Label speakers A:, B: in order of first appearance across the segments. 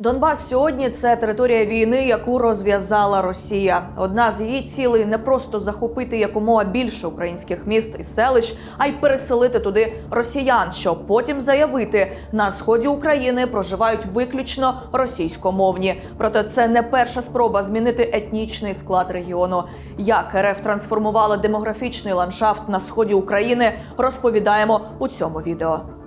A: Донбас сьогодні це територія війни, яку розв'язала Росія. Одна з її цілей не просто захопити якомога більше українських міст і селищ, а й переселити туди росіян, щоб потім заявити на сході України проживають виключно російськомовні. Проте це не перша спроба змінити етнічний склад регіону. Як РФ трансформувала демографічний ландшафт на сході України, розповідаємо у цьому відео.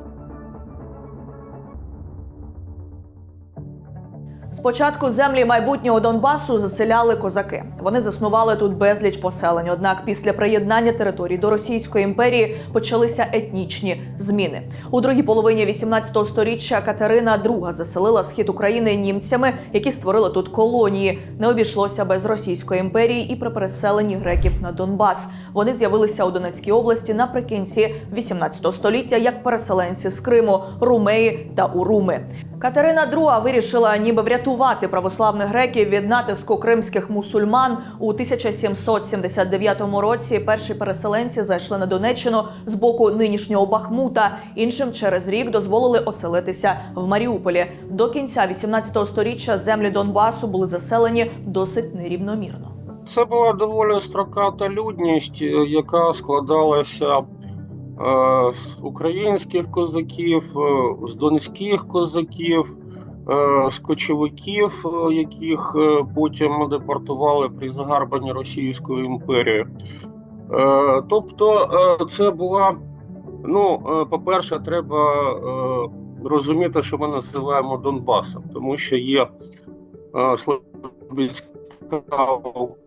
A: Спочатку землі майбутнього Донбасу заселяли козаки. Вони заснували тут безліч поселень. Однак після приєднання територій до Російської імперії почалися етнічні зміни. У другій половині 18 століття Катерина II заселила схід України німцями, які створили тут колонії. Не обійшлося без Російської імперії і при переселенні греків на Донбас. Вони з'явилися у Донецькій області наприкінці 18 століття як переселенці з Криму, Румеї та Уруми. Катерина II вирішила ніби врятувати православних греків від натиску кримських мусульман у 1779 році. Перші переселенці зайшли на Донеччину з боку нинішнього Бахмута. Іншим через рік дозволили оселитися в Маріуполі. До кінця 18 століття землі Донбасу були заселені досить нерівномірно.
B: Це була доволі строката людність, е, яка складалася українських козаків, е, з донських козаків, е, з кочовиків, е, яких е, потім депортували при загарбанні Російською імперією. Е, Тобто, е, це була, ну, е, по-перше, треба е, розуміти, що ми називаємо Донбасом, тому що є е, Слобідська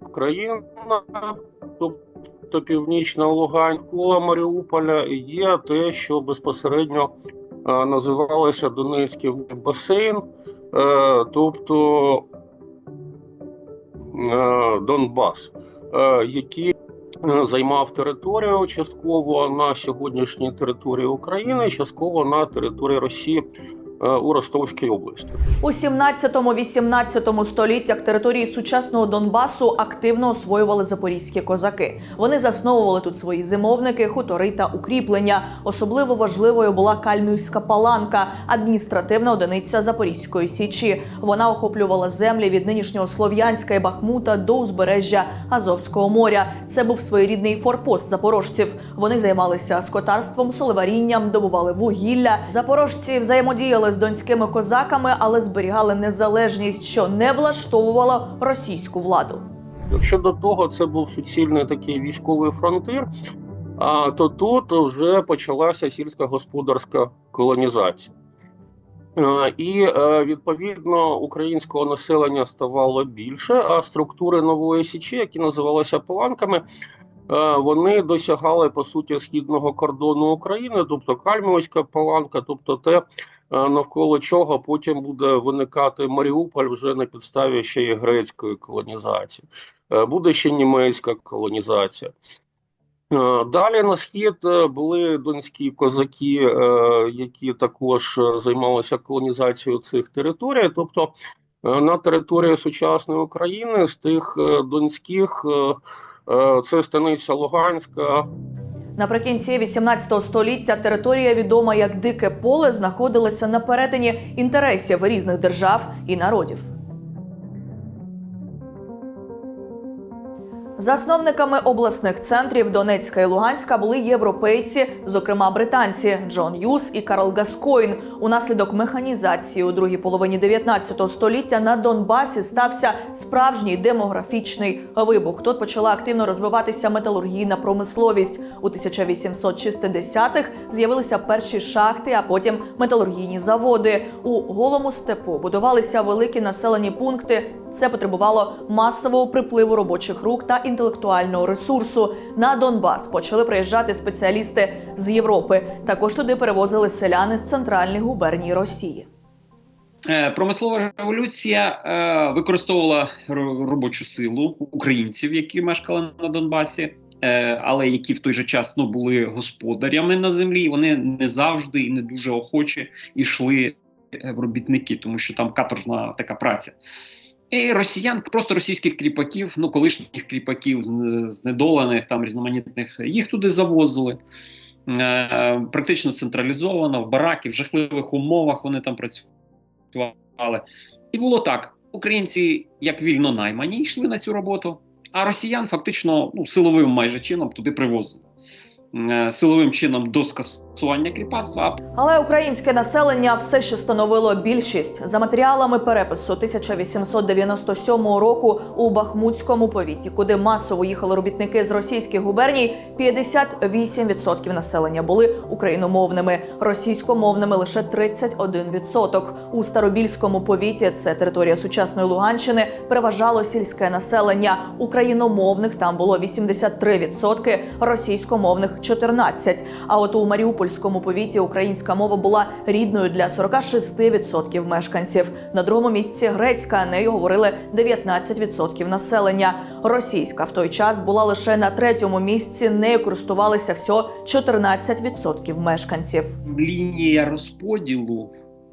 B: Україна, тобто північна Лугань, коло Маріуполя, і є те, що безпосередньо е, називалося Донецький басейн, е, тобто е, Донбас, який займав територію частково на сьогоднішній території України, частково на території Росії у Ростовській області.
A: У 17-18 століттях території сучасного Донбасу активно освоювали запорізькі козаки. Вони засновували тут свої зимовники, хутори та укріплення. Особливо важливою була Кальмівська паланка, адміністративна одиниця Запорізької січі. Вона охоплювала землі від нинішнього Слов'янська і Бахмута до узбережжя Азовського моря. Це був своєрідний форпост запорожців. Вони займалися скотарством, солеварінням, добували вугілля. Запорожці взаємодіяли з донськими козаками, але зберігали незалежність, що не влаштовувало російську владу.
B: Якщо до того це був суцільний такий військовий фронтир, а то тут вже почалася сільськогосподарська колонізація. І е, відповідно українського населення ставало більше, а структури нової січі, які називалися паланками, е, вони досягали по суті східного кордону України, тобто Кальмівська паланка, тобто те, навколо чого потім буде виникати Маріуполь вже на підставі ще й грецької колонізації. Е, буде ще німецька колонізація. Е, Далі на схід е, були донські козаки, е, які також е, займалися колонізацією цих територій. Тобто е, на території сучасної України з тих е, донських е, е, це станиця Луганська,
A: Наприкінці 18 століття територія, відома як Дике поле, знаходилася на перетині інтересів різних держав і народів. Засновниками обласних центрів Донецька і Луганська були європейці, зокрема британці Джон Юс і Карл Гаскоїн. Унаслідок механізації у другій половині 19 століття на Донбасі стався справжній демографічний вибух. Тут почала активно розвиватися металургійна промисловість. У 1860-х з'явилися перші шахти, а потім металургійні заводи. У голому степу будувалися великі населені пункти. Це потребувало масового припливу робочих рук та інтелектуального ресурсу. На Донбас почали приїжджати спеціалісти з Європи. Також туди перевозили селяни з центральних губерній Росії.
C: Е, Промислова революція е, використовувала робочу силу українців, які мешкали на Донбасі, е, але які в той же час ну, були господарями на землі. Вони не завжди і не дуже охоче йшли в робітники, тому що там каторжна така праця. І росіян, просто російських кріпаків, ну колишніх кріпаків, знедолених там різноманітних, їх туди завозили. Е, практично централізовано, в бараки, в жахливих умовах вони там працювали. І було так: українці, як вільно наймані, йшли на цю роботу, а росіян фактично ну, силовим майже чином туди привозили. Е, Силовим чином до скасування кріпацтва,
A: Але українське населення все ще становило більшість за матеріалами перепису 1897 року у Бахмутському повіті, куди масово їхали робітники з російських губерній. 58% населення були україномовними, російськомовними лише 31%. У Старобільському повіті, це територія сучасної Луганщини, переважало сільське населення. Україномовних там було 83%, російськомовних 14%. А от у Маріупольському повіті українська мова була рідною для 46% мешканців. На другому місці грецька нею говорили 19% населення. Російська в той час була лише на третьому місці. Нею користувалися всього 14% мешканців.
C: лінія розподілу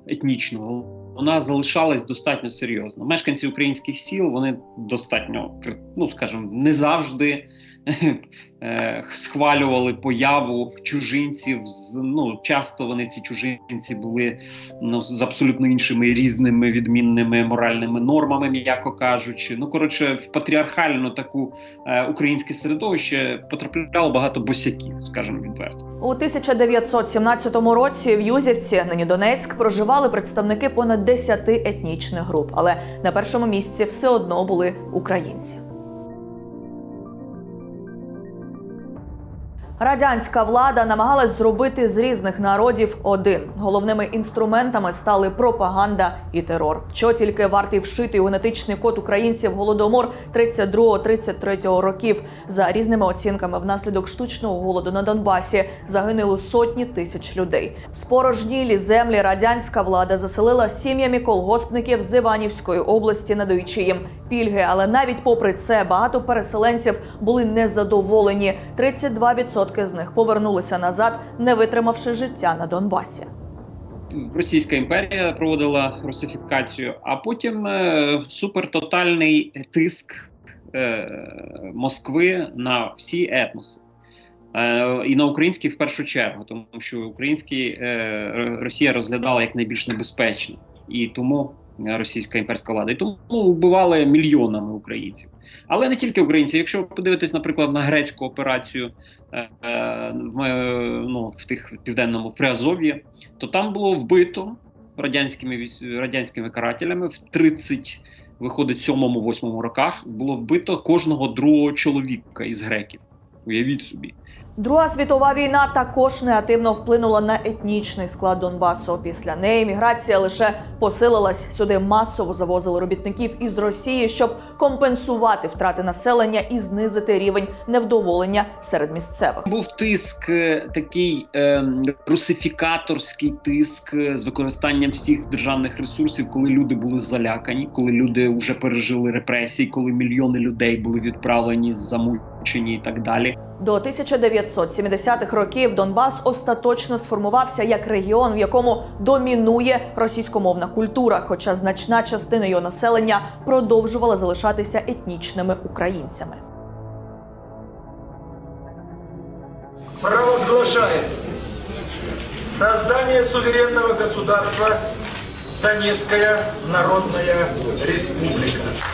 C: етнічного вона залишалась достатньо серйозно. Мешканці українських сіл вони достатньо, ну скажімо, не завжди схвалювали появу чужинців. Ну часто вони ці чужинці були ну з абсолютно іншими різними відмінними моральними нормами, м'яко кажучи. Ну коротше, в патріархальну таку е, українське середовище потрапляло багато босяків, скажімо відверто.
A: У 1917 році в Юзівці, нині Донецьк, проживали представники понад 10 етнічних груп, але на першому місці все одно були українці. Радянська влада намагалась зробити з різних народів один. Головними інструментами стали пропаганда і терор. Що тільки вартий вшитий у генетичний код українців голодомор 32-33 років. За різними оцінками, внаслідок штучного голоду на Донбасі загинули сотні тисяч людей. Спорожнілі землі радянська влада заселила сім'ями колгоспників з Іванівської області, надаючи їм пільги. Але навіть попри це багато переселенців були незадоволені. 32% з них повернулися назад, не витримавши життя на Донбасі.
C: Російська імперія проводила русифікацію, а потім е, супертотальний тиск е, Москви на всі етноси. Е, і на український в першу чергу, тому що український е, Росія розглядала як найбільш небезпечний. І тому російська імперська влада. І тому вбивали мільйонами українців. Але не тільки українців. Якщо ви подивитесь, наприклад, на грецьку операцію е, е, в, е, ну, в тих південному Приазов'ї, то там було вбито радянськими радянськими карателями в 30, виходить, 7-8 роках було вбито кожного другого чоловіка із греків. Уявіть собі.
A: Друга світова війна також негативно вплинула на етнічний склад Донбасу. Після неї міграція лише посилилась. Сюди масово завозили робітників із Росії, щоб компенсувати втрати населення і знизити рівень невдоволення серед місцевих.
C: Був тиск е, такий е, русифікаторський тиск е, з використанням всіх державних ресурсів, коли люди були залякані, коли люди вже пережили репресії, коли мільйони людей були відправлені, замучені і так далі.
A: До 1970-х років Донбас остаточно сформувався як регіон, в якому домінує російськомовна культура, хоча значна частина його населення продовжувала залишатися етнічними українцями.
D: провозглашает создание суверенного государства Донецкая Народная Республика.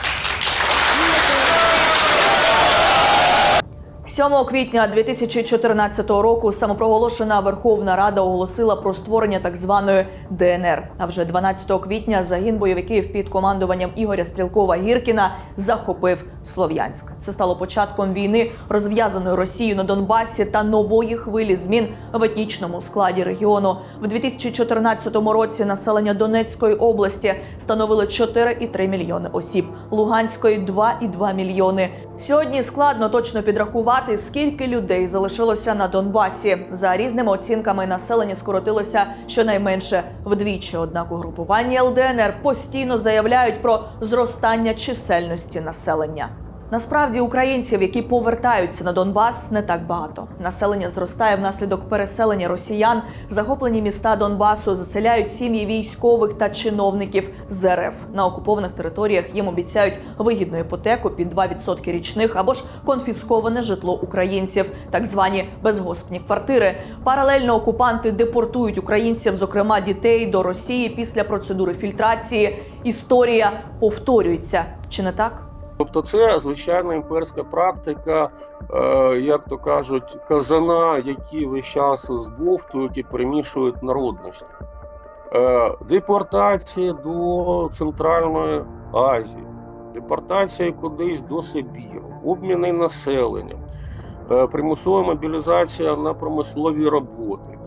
A: 7 квітня 2014 року самопроголошена Верховна Рада оголосила про створення так званої ДНР. А вже 12 квітня загін бойовиків під командуванням Ігоря Стрілкова Гіркіна захопив Слов'янськ. Це стало початком війни, розв'язаної Росією на Донбасі та нової хвилі змін в етнічному складі регіону. В 2014 році населення Донецької області становило 4,3 мільйони осіб, Луганської 2,2 мільйони. Сьогодні складно точно підрахувати, скільки людей залишилося на Донбасі. За різними оцінками населення скоротилося щонайменше вдвічі. Однак угрупування ЛДНР постійно заявляють про зростання чисельності населення. Насправді українців, які повертаються на Донбас, не так багато. Населення зростає внаслідок переселення росіян. Захоплені міста Донбасу заселяють сім'ї військових та чиновників з РФ. На окупованих територіях їм обіцяють вигідну іпотеку під 2% річних або ж конфісковане житло українців, так звані безгоспні квартири. Паралельно окупанти депортують українців, зокрема дітей, до Росії після процедури фільтрації. Історія повторюється, чи не так?
B: Тобто, це звичайна імперська практика, е, як то кажуть, казана, які весь час збовтують і перемішують народності. Е, депортації до Центральної Азії, депортації кудись до Сибіру, обміни населення, е, примусова мобілізація на промислові роботи.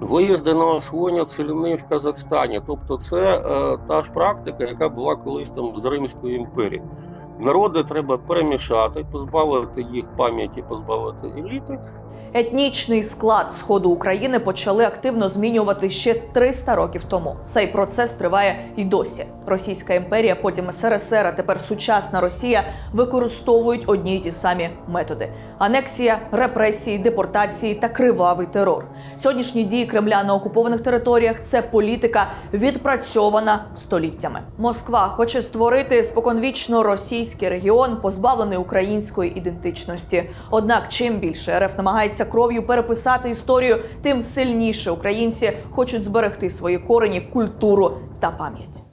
B: Виїзди на освоєння целини в Казахстані, тобто це та ж практика, яка була колись там з Римської імперії. Народи треба перемішати, позбавити їх пам'яті, позбавити еліти.
A: Етнічний склад сходу України почали активно змінювати ще 300 років тому. Цей процес триває і досі. Російська імперія, потім СРСР, а тепер сучасна Росія використовують одні й ті самі методи: анексія, репресії, депортації та кривавий терор. Сьогоднішні дії Кремля на окупованих територіях це політика відпрацьована століттями. Москва хоче створити споконвічно російський регіон, позбавлений української ідентичності. Однак, чим більше РФ намагається кров'ю переписати історію, тим сильніше українці хочуть зберегти свої корені, культуру та пам'ять.